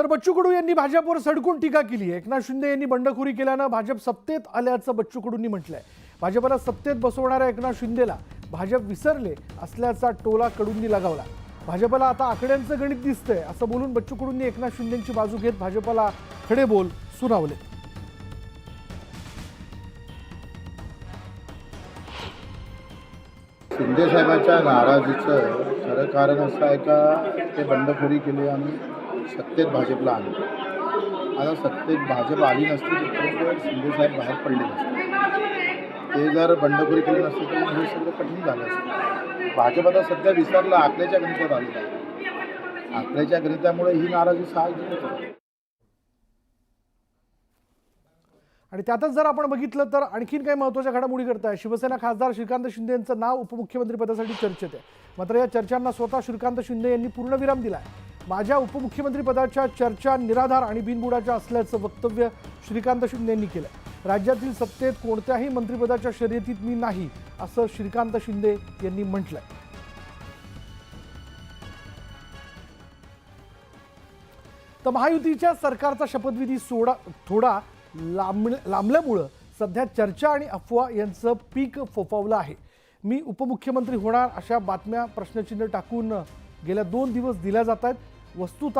तर बच्चू कडू यांनी भाजपवर सडकून टीका केली एकनाथ शिंदे यांनी बंडखोरी केल्यानं भाजप सत्तेत आल्याचं बच्चू कडूंनी म्हटलंय. भाजपला सत्तेत बसवणाऱ्या एकनाथ शिंदेला भाजप विसरले असल्याचा टोला कडूंनी लगावला. भाजपला आता आकड्यांचं गणित दिसतंय असं बोलून बच्चू कडूंनी एकनाथ शिंदेची बाजू घेत भाजपला खडे बोल सुनावले. शिंदे साहेबांच्या नाराजीचं खरं कारण असं आहे का ते बंडखोरी केली आणि सत्तेत भाजपला आले आता सत्तेत भाजप आली नसती तिथपर्यंत शिंदेसाहेब बाहेर पडले नसते. ते जर बंडखोरी केली नसते तर हे सगळं कठीण झालं असतं. भाजप आता सध्या विसरला आकड्याच्या गणितात आलेलं आहे. आकड्याच्या गणितामुळे ही नाराजी साहजिकच आहे आणि त्यातच जर आपण बघितलं तर आणखीन काही महत्त्वाच्या घडामोडी करताय शिवसेना खासदार श्रीकांत शिंदे यांचं नाव उपमुख्यमंत्रीपदासाठी चर्चेत आहे. मात्र या चर्चांना स्वतः श्रीकांत शिंदे यांनी पूर्णविराम दिलाय. माझ्या उपमुख्यमंत्रीपदाच्या चर्चा निराधार आणि बिनबुडाच्या असल्याचं वक्तव्य श्रीकांत शिंदे यांनी केलं राज्यातील सत्तेत कोणत्याही मंत्रिपदाच्या शर्यतीत मी नाही असं श्रीकांत शिंदे यांनी म्हटलंय. तर महायुतीच्या सरकारचा शपथविधी सोडा थोडा लांब लांबल्यामुळं सध्या चर्चा आणि अफवा यांचं पीक फोफावलं आहे. मी उपमुख्यमंत्री होणार अशा बातम्या प्रश्नचिन्ह टाकून गेल्या दोन दिवस दिल्या जात आहेत. वस्तुत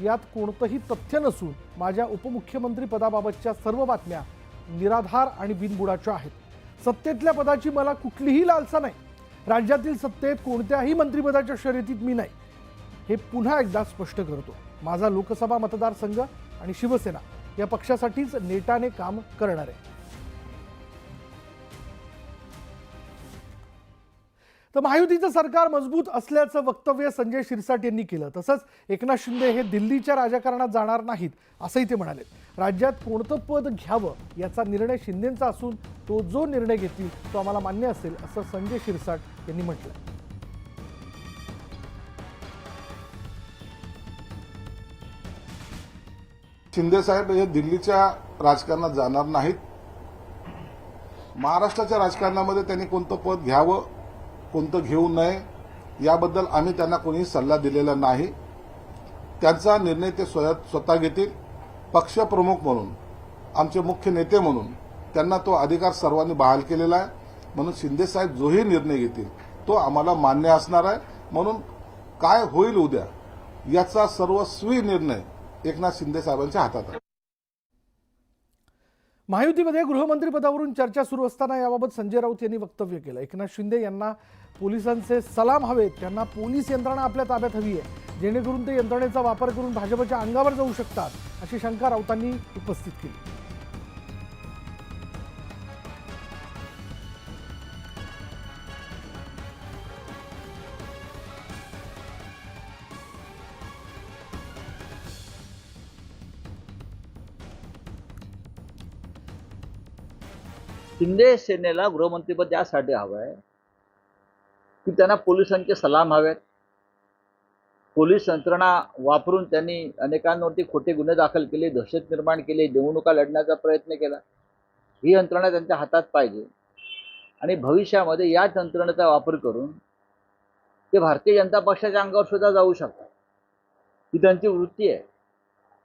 यात कोणतंही तथ्य नसून माझ्या उपमुख्यमंत्री पदाबाबतच्या सर्व बातम्या निराधार आणि बिनबुडाच्या आहेत. सत्तेतल्या पदाची मला कुठलीही लालसा नाही. राज्यातील सत्तेत कोणत्याही मंत्रिपदाच्या शर्यतीत मी नाही. हे पुन्हा एकदा स्पष्ट करतो. माझा लोकसभा मतदारसंघ आणि शिवसेना या पक्षासाठीच नेटाने काम करणार. आहे तर महायुतीचं सरकार मजबूत असल्याचं वक्तव्य संजय शिरसाट यांनी केलं. तसंच एकनाथ शिंदे हे दिल्लीच्या राजकारणात जाणार नाहीत असंही ते म्हणाले. राज्यात कोणतं पद घ्यावं याचा निर्णय शिंदेंचा असून तो जो निर्णय घेतील तो आम्हाला मान्य असेल असं संजय शिरसाट यांनी म्हटलं शिंदे साहेब हे दिल्लीच्या राजकारणात जाणार नाहीत. महाराष्ट्राच्या राजकारणामध्ये त्यांनी कोणतं पद घ्यावं कोणतं घेऊ नये याबद्दल आम्ही त्यांना कोणीही सल्ला दिलेला नाही. त्यांचा निर्णय ते स्वतः स्वतः घेतील. पक्षप्रमुख म्हणून आमचे मुख्य नेते म्हणून त्यांना तो अधिकार सर्वांनी बहाल केलेला आहे. म्हणून शिंदेसाहेब जोही निर्णय घेतील तो आम्हाला मान्य असणार आहे. म्हणून काय होईल उद्या याचा सर्वस्वी निर्णय एकनाथ शिंदे साहेबांच्या हातात आहे. महायुतीमध्ये गृहमंत्रीपदावरून चर्चा सुरू असताना याबाबत संजय राऊत यांनी वक्तव्य केलं. एकनाथ शिंदे यांना पोलिसांचे सलाम हवेत. त्यांना पोलीस यंत्रणा आपल्या ताब्यात हवी आहे. जेणेकरून ते यंत्रणेचा वापर करून भाजपच्या अंगावर जाऊ शकतात अशी शंका राऊतांनी उपस्थित केली. शिंदे सेनेला गृहमंत्रीपद यासाठी हवं आहे की त्यांना पोलिसांचे सलाम हवेत. पोलीस यंत्रणा वापरून त्यांनी अनेकांवरती खोटे गुन्हे दाखल केले दहशत निर्माण केले निवडणुका लढण्याचा प्रयत्न केला. ही यंत्रणा त्यांच्या हातात पाहिजे. आणि भविष्यामध्ये याच यंत्रणेचा वापर करून ते भारतीय जनता पक्षाच्या अंगावर सुद्धा जाऊ शकतात. ही त्यांची वृत्ती आहे.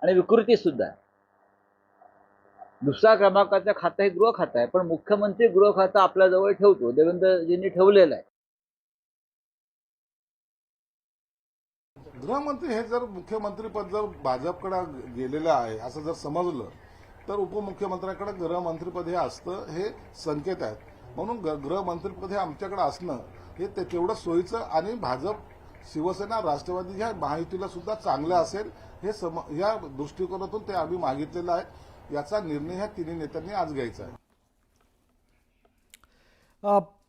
आणि विकृती सुद्धा आहे. दुसऱ्या क्रमांकाचं खातं हे गृह खातं आहे पण मुख्यमंत्री गृह खातं आपल्याजवळ ठेवतो देवेंद्रजींनी ठेवलेलं आहे. गृहमंत्री हे जर मुख्यमंत्रीपद जर भाजपकडे गेलेलं आहे असं जर समजलं तर उपमुख्यमंत्र्यांकडे गृहमंत्रीपद हे असतं हे संकेत आहेत. म्हणून गृहमंत्रीपद हे आमच्याकडे असणं हे ते तेवढं सोयीचं आणि भाजप शिवसेना राष्ट्रवादी ह्या महायुतीला सुद्धा चांगलं असेल हे सम या दृष्टिकोनातून ते आम्ही मागितलेलं आहे. याचा निर्णय ह्या तिन्ही नेत्यांनी आज घ्यायचा आहे.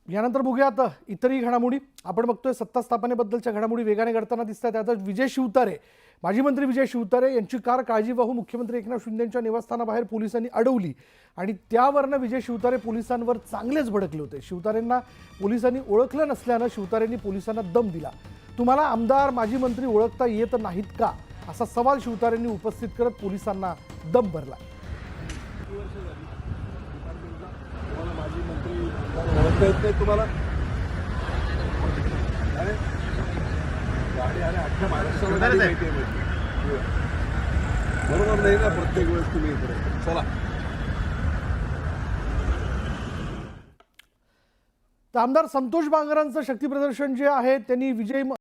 यानंतर बघूयात इतरही घडामोडी. आपण बघतोय सत्ता स्थापनेबद्दलच्या घडामोडी वेगाने घडताना दिसत आहेत त्यातच विजय शिवतारे माजी मंत्री विजय शिवतारे यांची कार काळजीवाहू मुख्यमंत्री एकनाथ शिंदेच्या निवासस्थानाबाहेर पोलिसांनी अडवली. आणि त्यावरनं विजय शिवतारे पोलिसांवर चांगलेच भडकले होते. शिवतारेंना पोलिसांनी ओळखलं नसल्यानं शिवतारेंनी पोलिसांना दम दिला. तुम्हाला आमदार माजी मंत्री ओळखता येत नाहीत का? असा सवाल शिवतारेंनी उपस्थित करत पोलिसांना दम भरला. ओळखता येत नाही तुम्हाला? अरे गाडी अरे अख्ख्या महाराष्ट्रामध्ये माहिती आहे म्हणजे. बरोबर नाही ना प्रत्येक वेळेस तुम्ही इकडे चला. तर आमदार संतोष बांगरांचं शक्ती प्रदर्शन जे आहे त्यांनी विजय